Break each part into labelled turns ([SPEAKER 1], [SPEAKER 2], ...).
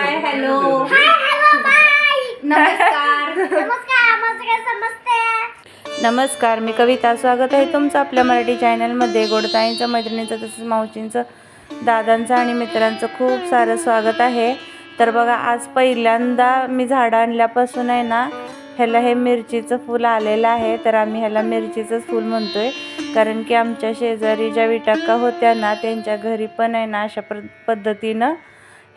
[SPEAKER 1] Hi hello नमस्कार.
[SPEAKER 2] मी कविता. स्वागत आहे तुमचं आपल्या मराठी चॅनलमध्ये. गोडताईंचं मैत्रिणीचं तसंच मावशींचं दादांचं आणि मित्रांचं खूप सारं स्वागत आहे. तर बघा आज पहिल्यांदा मी झाडं आणल्यापासून आहे ना ह्याला हे मिरचीचं फूल आलेलं आहे. तर आम्ही ह्याला मिरचीचंच फूल म्हणतोय. कारण की आमच्या शेजारी ज्या विटाका होत्या ना त्यांच्या घरी पण आहे ना अशा पद्धतीनं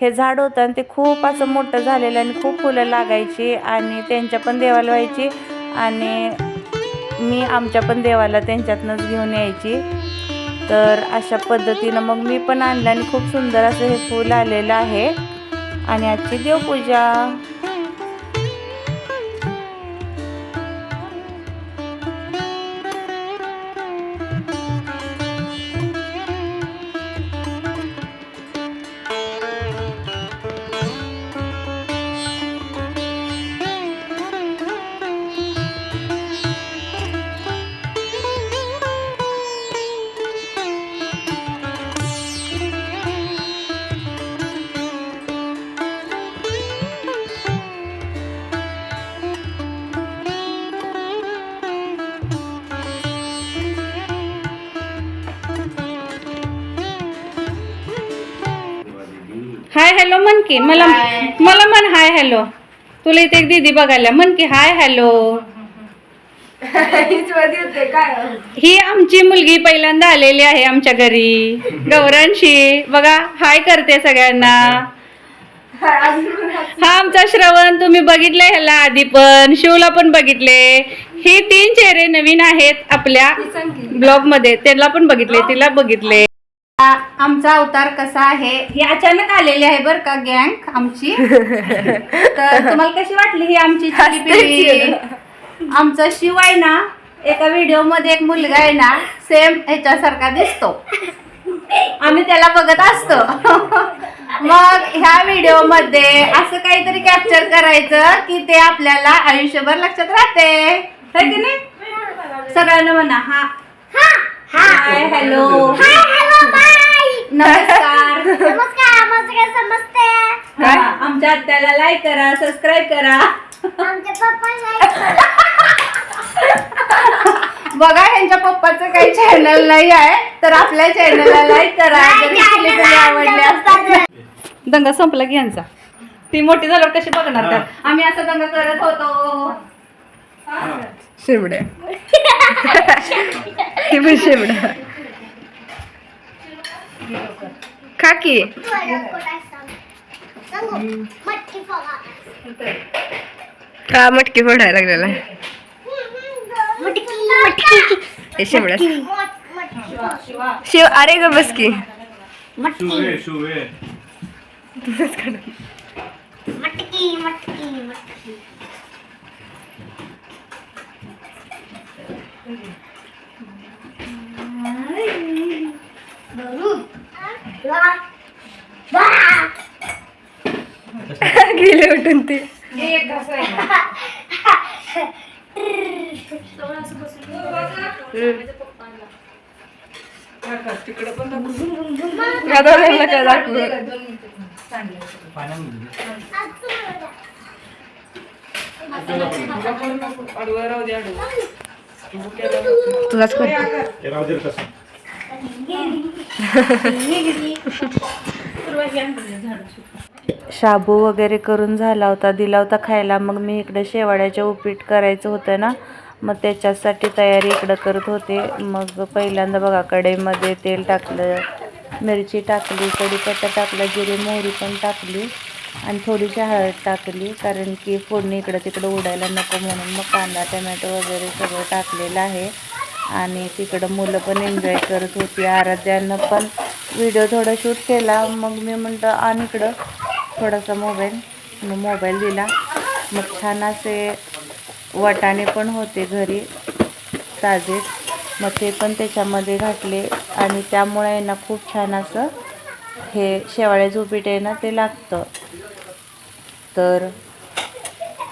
[SPEAKER 2] हे झाड होतं आणि ते खूप असं मोठं झालेलं आणि खूप फुलं लागायची आणि त्यांच्या पण देवाला व्हायची आणि मी आमच्या पण देवाला त्यांच्यातनंच घेऊन यायची. तर अशा पद्धतीनं मग मी पण आणलं आणि खूप सुंदर असं हे फूल आलेलं आहे. आणि आजची देवपूजा. हॅलो म्हण की. मला मला म्हण हाय हॅलो. तुला इथे एक दीदी बघायला. म्हण की हाय हॅलो. ही आमची मुलगी पहिल्यांदा आलेली आहे आमच्या घरी. गौरांशी. बघा हाय करते सगळ्यांना. हा आमचा श्रवण तुम्ही बघितले ह्याला आधी पण. शिवला पण बघितले. ही तीन चेहरे नवीन आहेत आपल्या ब्लॉगमध्ये त्याला पण बघितले तिला बघितले. आमचा अवतार कसा आहे ही अचानक आलेली आहे बर का गँग आमची. तर तुम्हाला कशी वाटली ही आमची छोटी पिढी? आमचा शिव आहे ना एका व्हिडिओमध्ये एक मुलगा आहे ना सेम ह्याच्यासारखा दिसतो. आम्ही त्याला बघत असतो. मग ह्या व्हिडिओमध्ये असं काहीतरी कॅप्चर करायचं की ते आपल्याला आयुष्यभर लक्षात राहते. है की नाही? सगळ्यांना म्हणा हा. Hi hello
[SPEAKER 3] hi hello bye
[SPEAKER 2] नमस्कार.
[SPEAKER 3] नमस्कार आम्हाला समजते.
[SPEAKER 2] हा, आमच्या आत्याला लाईक करा सबस्क्राईब करा.
[SPEAKER 3] आमच्या पप्पा
[SPEAKER 2] बघा यांच्या पप्पाचं काही चॅनल नाही आहे तर आपल्या चॅनलला लाईक करा. जर कुठली तरी आवडली असतील. दंगा संपला की यांचा. ती मोठी झाल्यावर कशी बघणार का आम्ही असा दंगा करत होतो.
[SPEAKER 4] शेवड्या ती पण शेवड्या खाकी
[SPEAKER 3] मटकी
[SPEAKER 4] हा मटकी फोडायला लागलेला शिव अरे ग बस की.
[SPEAKER 3] मटकी
[SPEAKER 4] गेले उठून ते. दादाला काय दाखवू? तुलाच करतो
[SPEAKER 5] राहू दे कसं
[SPEAKER 2] शाबू वगैरे करून झाला होता दिला होता खायला. मग मी इकडं शेवाळ्याच्या उपीट करायचं होतं ना मग त्याच्यासाठी तयारी इकडं करत होते. मग पहिल्यांदा बघा कढईमध्ये तेल टाकलं मिरची टाकली कढीपत्ता टाकला जिरे मोहरी पण टाकली आणि थोडीशी हळद टाकली. कारण की फोडणी इकडं तिकडं उडायला नको म्हणून मग कांदा टमॅटो वगैरे सगळं टाकलेलं आहे. आणि तिकडं मुलं पण एन्जॉय करत होती. आराध्यानं पण व्हिडिओ थोडा शूट केला. मग मी म्हणलं आण इकडं. थोडासा मोबाईल मग मोबाईल दिला. मग छान असे वाटाणे पण होते घरी ताजे. मग ते पण त्याच्यामध्ये घातले. आणि त्यामुळे आहे ना खूप छान असं हे शेवाळे झोपीट आहे ना ते लागतं. तर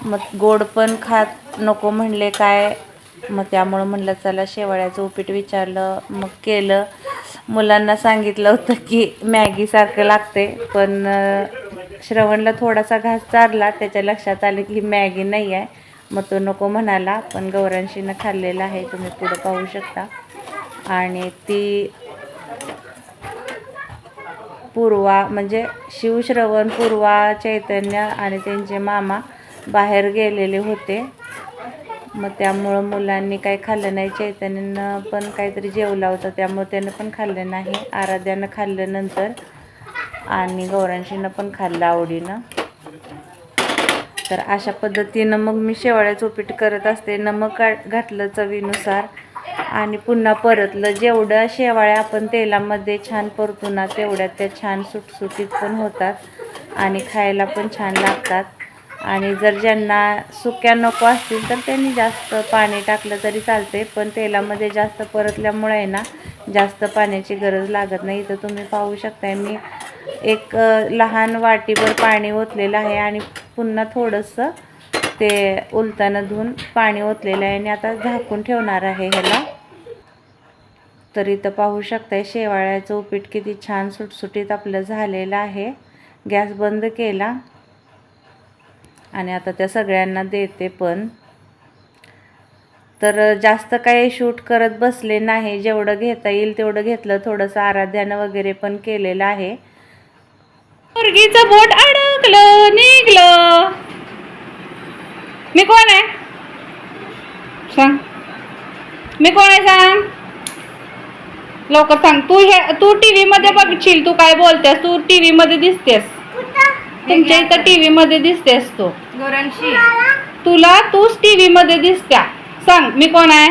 [SPEAKER 2] मग गोड पण खात नको म्हणले काय मग त्यामुळं म्हणलं चला शेवाळ्याचं उपीट विचारलं मग केलं. मुलांना सांगितलं होतं की मॅगीसारखं लागते पण
[SPEAKER 1] श्रवणला थोडासा घास चारला त्याच्या लक्षात आलं की मॅगी नाही आहे. मग तो नको म्हणाला पण गौरांशीनं खाल्लेला आहे तुम्ही पुढं पाहू शकता. आणि ती पूर्वा म्हणजे शिवश्रवण पूर्वा चैतन्य आणि त्यांचे मामा बाहेर गेलेले होते. मग त्यामुळं मुलांनी काही खाल्लं नाही. चैतन्यानं पण काहीतरी जेवला होता. त्यामुळे त्यानं पण खाल्लं नाही. आराध्यानं खाल्लं नंतर. आणि गौरांशीनं पण खाल्लं आवडीनं. तर अशा पद्धतीनं मग मी शेवाळ्याचं उपीट करत असते. नमक का- घातलं चवीनुसार. आणि पुन्हा परतलं. जेवढं शेवाळ्या आपण तेलामध्ये छान परतू ना तेवढ्या त्या छान सुटसुटीत पण होतात. आणि खायला पण छान लागतात. आणि जर ज्यांना सुक्या नको असतील तर त्यांनी जास्त पाणी टाकलं तरी चालते पण तेलामध्ये जास्त परतल्यामुळे आहे ना जास्त पाण्याची गरज लागत नाही. इथं तुम्ही पाहू शकताय मी एक लहान वाटीभर पाणी ओतलेलं आहे आणि पुन्हा थोडंसं ते उलतानं धुवून पाणी ओतलेलं आहे आणि आता झाकून ठेवणार आहे ह्याला. तर इथं पाहू शकताय शेवाळ्याचं उपीट किती छान सुटसुटीत आपलं झालेलं आहे. गॅस बंद केला. आणि आता त्या सगळ्यांना देते पण. तर जास्त काही शूट करत बसले नाही. जेवढं घेता येईल तेवढं घेतलं. थोडंसं आराध्यानं वगैरे पण केलेलं आहे. मुर्गीचं बोट अडकलं निघलं. मी कोण आहे? सांग. मी कोण आहे सांग? लवकर सांग. तू हे तू टी व्हीमध्ये बघशील तू काय बोलतेस? तू टी व्हीमध्ये दिसतेस. तुमच्या इथं टीव्ही मध्ये दिसतेस तू
[SPEAKER 4] गौरांशी.
[SPEAKER 1] तुला तूच टीव्ही मध्ये दिसत्या. सांग मी कोण आहे?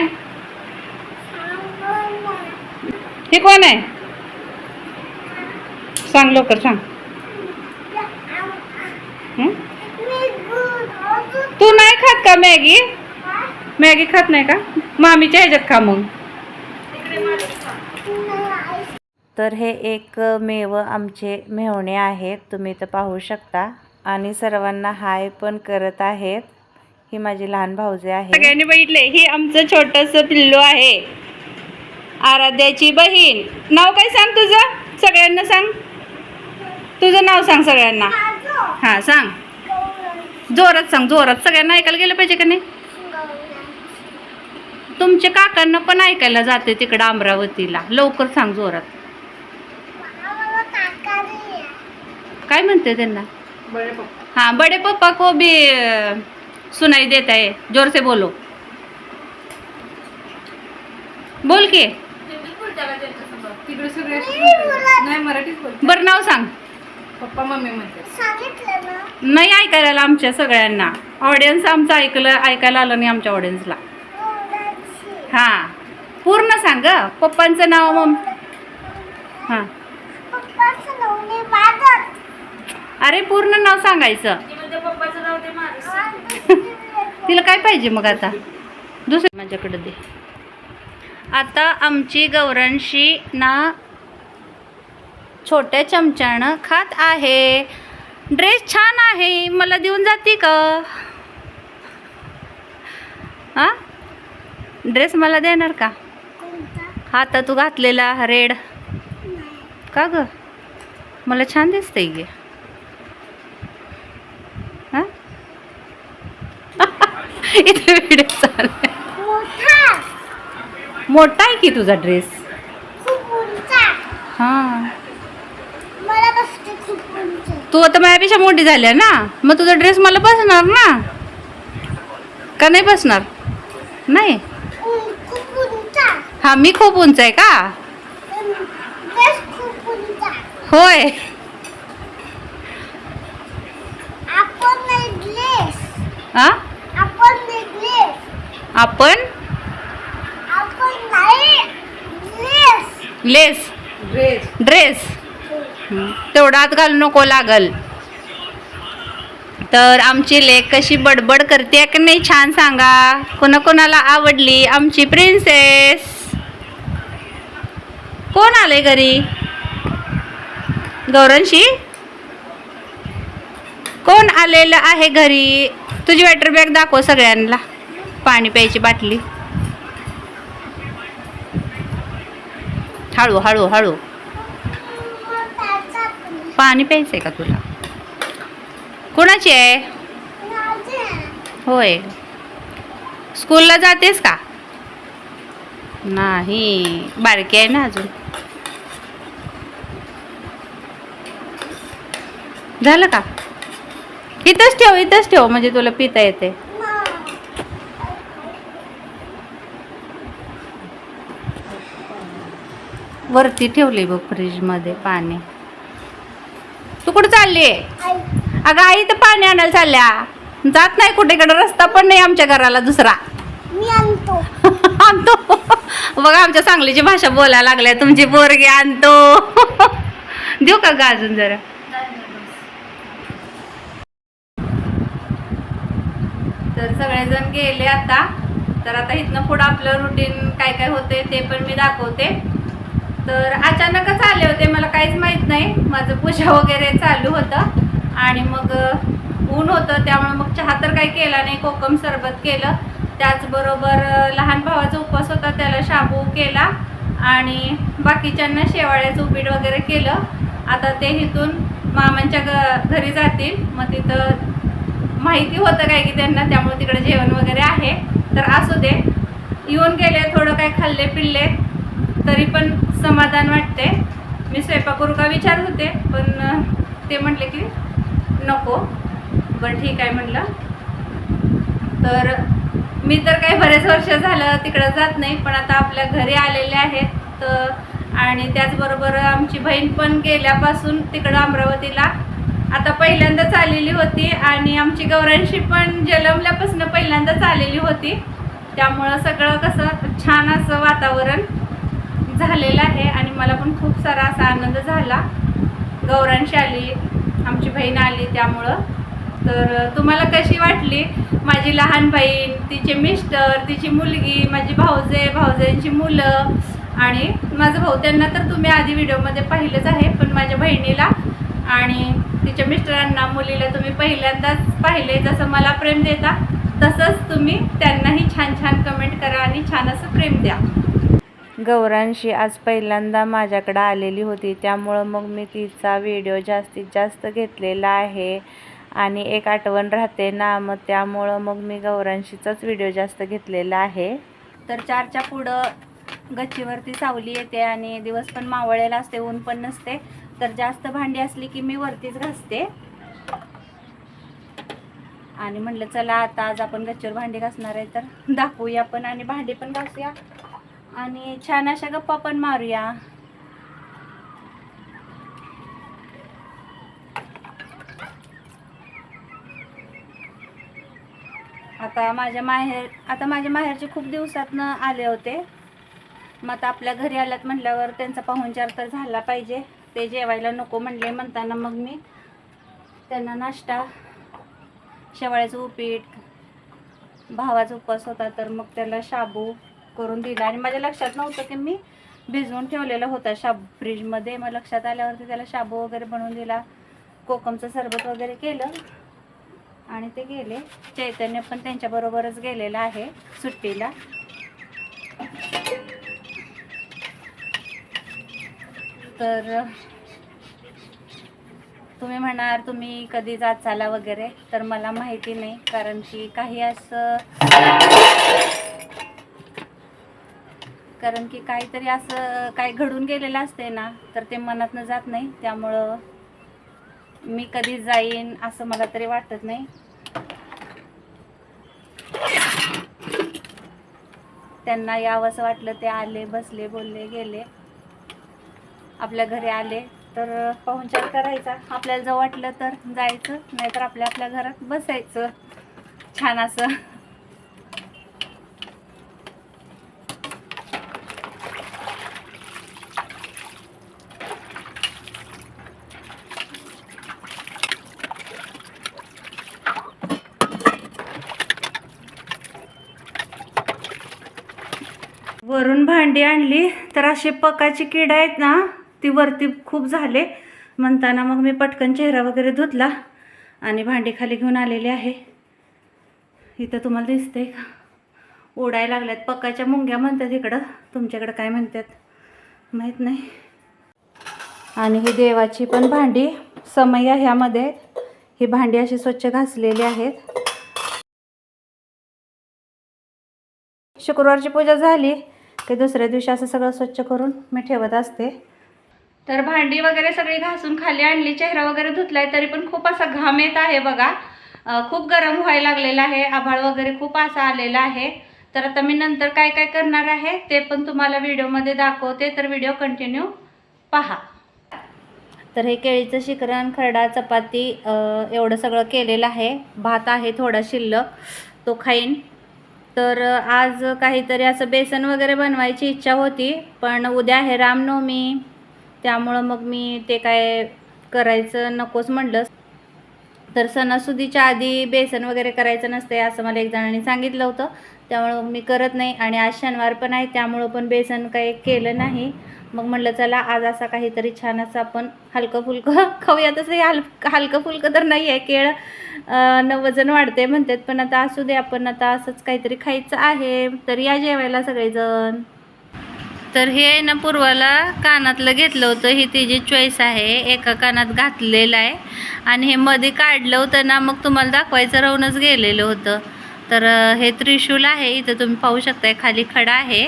[SPEAKER 1] हे कोण आहे? सांग लवकर सांग? तू नाही खात का मॅगी? मॅगी खात नाही का? मामीच्या ह्याच्यात खा मग. तर हे एक मेव आमचे मेहणे आहेत तुम्ही तर पाहू शकता. आणि सर्वांना हाय पण करत आहेत. ही माझी लहान भाऊजे आहे. सगळ्यांनी बघितले ही आमचं छोटस पिल्लू आहे. आराध्याची बहीण. नाव काय सांग तुझं? सगळ्यांना सांग. तुझं नाव सांग सगळ्यांना. हा सांग. जोरात सांग जोरात. सगळ्यांना ऐकायला गेलं पाहिजे का नाही? तुमच्या काकांना पण ऐकायला जाते तिकडं अमरावतीला. लवकर सांग जोरात. काय म्हणते त्यांना?
[SPEAKER 4] बड़े पप्पा.
[SPEAKER 1] हाँ बड़े पापा को भी सुनाई देता है जोर से बोलो. बोल के. बरं नाव सांग.
[SPEAKER 4] पप्पा मम्मी म्हणते.
[SPEAKER 3] सांगितलं ना
[SPEAKER 1] नाही ऐकायला आलं आमच्या सगळ्यांना. ऑडियन्स आमचं ऐकलं ऐकायला आलं नाही आमच्या ऑडियन्सला हां. पूर्ण सांग. पप्पांचं नाव मग हां
[SPEAKER 3] पप्पाचं नाव नाही माझं
[SPEAKER 1] अरे पूर्ण नाव सांगायचं. तिला काय पाहिजे मग आता? दुसरं माझ्याकडे दे. आता आमची गौरांशी ना छोट्या चमच्यानं खात आहे. ड्रेस छान आहे. मला देऊन जाते का? हा? ड्रेस मला देणार का? हा आता तू घातलेला रेड. का ग? मला छान दिसतंय गे. इथे व्हिडिओ चालू आहे.
[SPEAKER 3] मोठा.
[SPEAKER 1] आहे की तुझा ड्रेस हां. तू आता माझ्यापेक्षा मोठी झाली ना? मग तुझा ड्रेस मला बसणार ना? का नाही बसणार? नाही? हा मी खूप उंच आहे का? होय.
[SPEAKER 3] आपण
[SPEAKER 1] हा
[SPEAKER 3] आपण
[SPEAKER 1] लेस
[SPEAKER 4] ड्रेस
[SPEAKER 1] ड्रेस तेवढा आत घालू नको लागल. तर आमची लेक कशी बडबड करते की नाही छान सांगा. कोणाकोणाला आवडली आमची प्रिन्सेस कोण आले घरी? गौरंशी? कोण आलेलं आहे घरी? तुझी वॉटर बॅग दाखव सगळ्यांना. पाणी प्यायची बाटली. हळू हळू हळू. पाणी प्यायचंय का तुला? कोणाची आहे? होय. स्कूलला जातेस का? नाही. बारकी आहे ना अजून. झालं का? इथंच ठेव इथंच ठेव म्हणजे तुला पिता येते. वरती ठेवली बघ फ्रीजमध्ये पाणी. तू कुठं चालली? अगं आई तर पाणी आणायला चालल्या. जात नाही कुठेकडे रस्ता पण नाही आमच्या घराला दुसरा.
[SPEAKER 3] मी आणतो.
[SPEAKER 1] आणतो? बघा आमच्या सांगलीची भाषा बोलायला लागल्या तुमची पोरगी आणतो. देऊ का ग अजून जरा? तर सगळेजण गेले आता. तर आता इथनं पुढं आपलं रुटीन काय काय होते ते पण मी दाखवते. तर अचानकच आले होते मला काहीच माहीत नाही. माझं पूजा वगैरे चालू होतं. आणि मग ऊन होतं त्यामुळे मग चहा तर काही केला नाही कोकम सरबत केलं. त्याचबरोबर लहान भावाचा उपवास होता त्याला शाबू केला. आणि बाकीच्यांना शेवाळ्याचं उपीट वगैरे केलं. आता ते इथून मामांच्या घरी जातील. मग तिथं माहिती होतं काय की त्यांना त्यामुळे तिकडे जेवण वगैरे आहे. तर असू दे. येऊन गेले थोडं काय खाल्ले पिल्ले तरी पण समाधान वाटते. मी स्वयंपाक करू का विचार होते पण ते म्हटले की नको. बरं ठीक आहे म्हटलं. तर मी तर काही बरेच वर्ष झालं तिकडं जात नाही पण आता आपल्या घरी आलेले आहेत. तर आणि त्याचबरोबर आमची बहीण पण गेल्यापासून तिकडं अमरावतीला. आता पहिल्यांदाच आलेली होती आणि आमची गौरांशी पण जलमल्यापासून पहिल्यांदाच आलेली होती. त्यामुळं सगळं कसं छान असं वातावरण झालेलं आहे आणि मला पण खूप सारा असा आनंद झाला. गौरांशी आली आमची बहीण आली त्यामुळं. तर तुम्हाला कशी वाटली? माझी लहान बहीण तिचे मिस्टर तिची मुलगी माझी भाऊजे भाऊजेंची मुलं आणि माझं भाऊ. त्यांना तर तुम्ही आधी व्हिडिओमध्ये पाहिलंच आहे पण माझ्या बहिणीला आणि तिच्या मिस्टरांना मुलीला तुम्ही पहिल्यांदाच पाहिले जसं मला प्रेम देता तसंच तुम्ही त्यांनाही छान छान कमेंट करा आणि छान असं प्रेम द्या. गौरांशी आज पहिल्यांदा माझ्याकडं आलेली होती त्यामुळं मग मी तिचा व्हिडिओ जास्तीत जास्त घेतलेला आहे आणि एक आठवण राहते ना मग त्यामुळं मग मी गौरांशीचाच व्हिडिओ जास्त घेतलेला आहे. तर चारच्या पुढं गच्चीवरती सावली येते आणि दिवस पण मावळलेला असते ऊन पण नसते. तर जास्त भांडी असली की मी वरतीच घासते. आणि म्हटलं चला आता आज आपण गच्चीवर भांडी घासणार आहे तर दाखवूया पण आणि भांडी पण घासूया. आणि छान अशा गप्पा पण मारूया. आता माझ्या माहेर आता माझ्या माहेरचे खूप दिवसातनं आले होते. मग आता आपल्या घरी आल्यात म्हटल्यावर त्यांचा पाहुणचार तर झाला पाहिजे. ते जेवायला नको म्हणले. म्हणताना मग मी त्यांना नाश्ता शेवाळ्याचं उपीट भावाचा उपवास होता तर मग त्याला शाबू करून दिला. आणि माझ्या लक्षात नव्हतं की मी भिजवून ठेवलेला होता शाबू फ्रीजमध्ये. मग लक्षात आल्यावरती त्याला शाबू वगैरे बनवून दिला. कोकमचं सरबत वगैरे केलं आणि ते गेले. चैतन्य पण त्यांच्याबरोबरच गेलेलं आहे सुट्टीला. तर तुम्ही म्हणणार तुम्ही कधी जात चाला वगैरे तर मला माहिती नाही कारण की काही असं कारण की काहीतरी असं काही घडून गेलेलं असते ना तर ते मनातनं जात नाही त्यामुळं मी कधी जाईन असं मला तरी वाटत नाही. त्यांना यावंसं वाटलं ते आले बसले बोलले गेले. आपल्या घरी आले तर पाहुणचार करायचा. आपल्याला जर वाटलं तर जायचं नाहीतर आपल्या आपल्या घरात बसायचं. छान असं. वरून भांडी आणली तर असे पकाची किड आहेत ना ती वरती खूप झाले. म्हणताना मग मी पटकन चेहरा वगैरे धुतला आणि भांडी खाली घेऊन आलेली आहे. इथं तुम्हाला दिसते का? उडायला लागल्यात. पकाच्या मुंग्या म्हणतात इकडं. तुमच्याकडं काय म्हणतात? माहीत नाही. आणि ही देवाची पण भांडी समया ह्यामध्ये ही भांडी अशी स्वच्छ घासलेली आहेत. शुक्रवारची पूजा झाली की दुसऱ्या दिवशी असं सगळं स्वच्छ करून मी ठेवत असते. तर भांडी वगैरे सगळी घासून खाली आणली चेहरा वगैरे धुतलाय तरी पण खूप असा घाम येत आहे बघा. खूप गरम व्हायला लागलेला आहे आभाळ वगैरे खूप असा आलेला आहे. तर आता मी नंतर काय काय करणार आहे ते पण तुम्हाला व्हिडिओमध्ये दाखवते तर व्हिडिओ कंटिन्यू पहा. तर हे केळीचं शिकरण खरडा चपाती एवढं सगळं केलेलं आहे. भात आहे थोडा शिल्लक तो खाईन. तर आज काहीतरी असं बेसन वगैरे बनवायची इच्छा होती पण उद्या आहे रामनवमी. त्यामुळं मग मी ते काय करायचं नकोच म्हणलं तर सणासुदीच्या आधी बेसन वगैरे करायचं नसते असं मला एक जणांनी सांगितलं होतं. त्यामुळं मी करत नाही आणि आज शनिवार पण आहे त्यामुळं पण बेसन काही केलं नाही. मग म्हटलं चला आज असा काहीतरी छान असं आपण हलकं फुलकं खाऊया तसं हे हल हलकं फुलकं तर नाही आहे केळ न वजन वाढते म्हणतात. पण आता असू दे आपण आता असंच काहीतरी खायचं आहे. तर या जेवायला सगळेजण. तर हे ना पूर्वाला कानातलं घेतलं होतं. ही तिची चॉईस आहे एका कानात घातलेलं आहे. आणि हे मध्ये काढलं होतं ना मग तुम्हाला दाखवायचं राहूनच गेलेलं होतं. तर हे त्रिशूल आहे इथं तुम्ही पाहू शकताय खाली खडा आहे.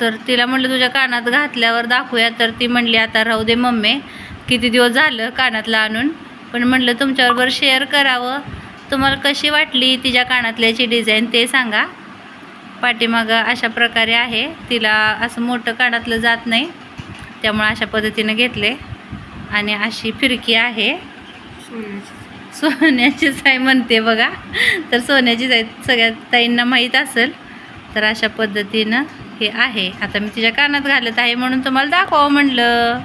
[SPEAKER 1] तर तिला म्हटलं तुझ्या कानात घातल्यावर दाखवूया. तर ती म्हणली आता राहू दे मम्मी किती दिवस झालं कानातलं आणून. पण म्हटलं तुमच्याबरोबर शेअर करावं. तुम्हाला कशी वाटली तिच्या कानातल्याची डिझाईन ते सांगा. पाठीमागं अशा प्रकारे आहे. तिला असं मोठं कानातलं जात नाही. त्यामुळे अशा पद्धतीनं घेतले. आणि अशी फिरकी आहे. सोन्याचीच आहे म्हणते बघा. तर सोन्याचीच आहे सगळ्या ताईंना माहीत असेल. तर अशा पद्धतीनं हे आहे. आता मी तिच्या कानात घालत आहे म्हणून तुम्हाला दाखवावं म्हणलं.